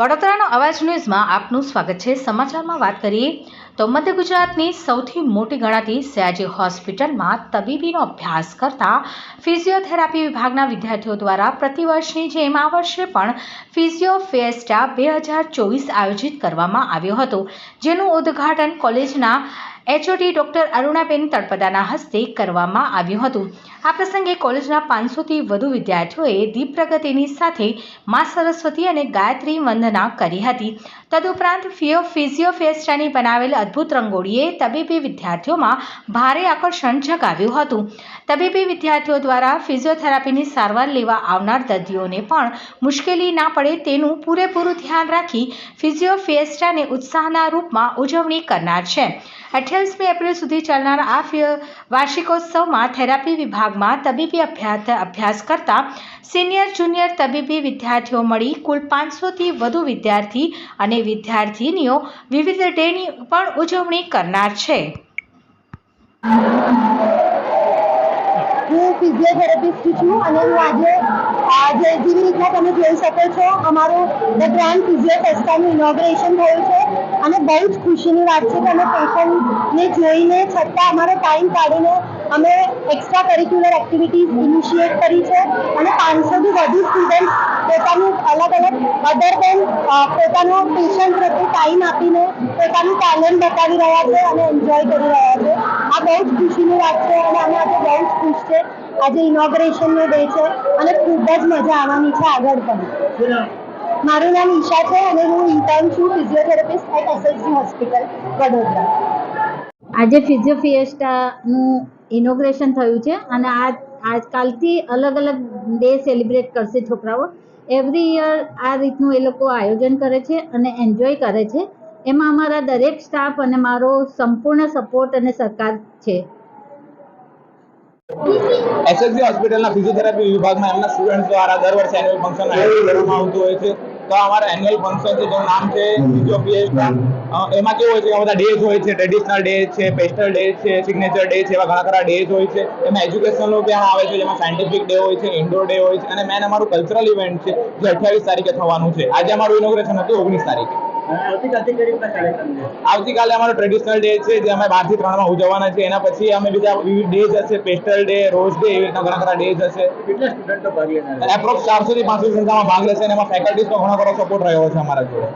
વડોદરાનો અવાજ ન્યૂઝમાં આપનું સ્વાગત છે. સમાચારમાં વાત કરીએ તો મધ્ય ગુજરાતની સૌથી મોટી ગણાતી સયાજી હોસ્પિટલમાં તબીબીનો અભ્યાસ કરતા ફિઝિયોથેરાપી વિભાગના વિદ્યાર્થીઓ દ્વારા પ્રતિવર્ષની જેમ આ વર્ષે પણ ફિઝિયો ફેસ્ટા બે હજાર ચોવીસ આયોજિત કરવામાં આવ્યો હતો, જેનું ઉદ્ઘાટન કોલેજના એચઓડી ડોક્ટર અરુણાબેન તળપદાના હસ્તે કરવામાં આવ્યું હતું. આ પ્રસંગે કોલેજના પાંચસોથી વધુ વિદ્યાર્થીઓએ દીપ પ્રગતિની સાથે મા સરસ્વતી અને ગાયત્રી વંદના કરી હતી. તદુપરાંત ફિયો, ફિઝિયોફેસ્ટાની બનાવેલ અદ્ભુત રંગોળીએ તબીબી વિદ્યાર્થીઓમાં ભારે આકર્ષણ જગાવ્યું હતું. તબીબી વિદ્યાર્થીઓ દ્વારા ફિઝિયોથેરાપીની સારવાર લેવા આવનાર દર્દીઓને પણ મુશ્કેલી ના પડે તેનું પૂરેપૂરું ધ્યાન રાખી ફિઝિયોફેસ્ટાને ઉત્સાહના રૂપમાં ઉજવણી કરનાર છે. અઠ્યાવીસમી એપ્રિલ સુધી ચાલનાર આ વાર્ષિકોત્સવમાં થેરાપી વિભાગમાં તબીબી અભ્યાસ અભ્યાસ કરતા સિનિયર જુનિયર તબીબી વિદ્યાર્થીઓ મળી કુલ પાંચસોથી વધુ વિદ્યાર્થી અને વિદ્યાર્થીનીઓ વિવિધ ડેની પણ ઉજવણી કરનાર છે. હું ફિઝિયોથેરાપિસ્ટ છું અને હું આજે આજે જેવી રીતના તમે જોઈ શકો છો, અમારું ધ ગ્રાન્ડ ફિઝિયો ફેસ્ટાનું ઇનોગ્રેશન થયું છે અને બહુ જ ખુશીની વાત છે કે અમે પેશન્ટને જોઈને છતાં અમારો ટાઈમ કાઢીને અમે એક્સ્ટ્રા કરિક્યુલર એક્ટિવિટીઝ ઇનિશિએટ કરી છે અને પાંચસોથી વધુ સ્ટુડન્ટ પોતાનું અલગ અલગ અધર દેન પોતાનો પેશન્ટ પ્રત્યે ટાઈમ આપીને પોતાનું ટેલેન્ટ બતાવી રહ્યા છે અને એન્જોય કરી રહ્યા છે. આ બહુ જ ખુશીની વાત છે અને અમે આજે બહુ જ ખુશ છે. આજે ઇનોગ્રેશનનો ડે છે અને ખૂબ જ મજા આવવાની છે આગળ પણ. મારું નામ ઈશા છે અને હું ઇન્ટર્ન છું physiotherapist at SSG hospital Vadodara. આજે ફિઝિયોફિએસ્ટાનું ઇનોગ્રેશન થયું છે અને આ આજકાલથી અલગ અલગ ડે સેલિબ્રેટ કરશે છોકરાઓ. એવરી યર આ રીતનું એ લોકો આયોજન કરે છે અને એન્જોય કરે છે. એમાં અમારા દરેક સ્ટાફ અને મારો સંપૂર્ણ સપોર્ટ અને સરકાર છે. એસએસબી હોસ્પિટલના ફિઝિયોથેરાપી વિભાગમાં એમના સ્ટુડન્ટ દ્વારા દર વર્ષે એન્યુઅલ ફંક્શન આયોજન કરવામાં આવતું હોય છે. તો અમારા એન્યુઅલ છે, જેનું નામ છે એમાં કેવું હોય છે બધા ડેઝ હોય છે ટ્રેડિશનલ ડે છે પેસ્ટલ ડે છે સિગ્નેચર ડે છે, એવા ઘણા ખરા ડેઝ હોય છે. એમાં એજ્યુકેશનલ પણ આવે છે, જેમાં સાયન્ટિફિક ડે હોય છે ઇન્ડોર ડે હોય છે, અને મેન અમારું કલ્ચરલ ઇવેન્ટ છે, જે અઠ્યાવીસ તારીખે થવાનું છે. આજે અમારું ઇનોગ્રેશન હતું ઓગણીસ તારીખે. આવતીકાલે અમારો ટ્રેડિશનલ ડે છે જે અમે બારથી ત્રણમાં ઉજવવાના છે એના પછી અમે બીજા વિવિધ ડેઝ હશે પેસ્ટલ ડે રોઝ ડે એવી રીતના ઘણા ખરા ડેઝ હશે. કેટલા સ્ટુડન્ટો ભાગ લેનારા એપ્રોક્સ ચારસો થી પાંચસો સંખ્યામાં ભાગ લેશે અને એમાં ફેકલ્ટીઝ નો ઘણો ખરો સપોર્ટ રહ્યો છે અમારા જોડે.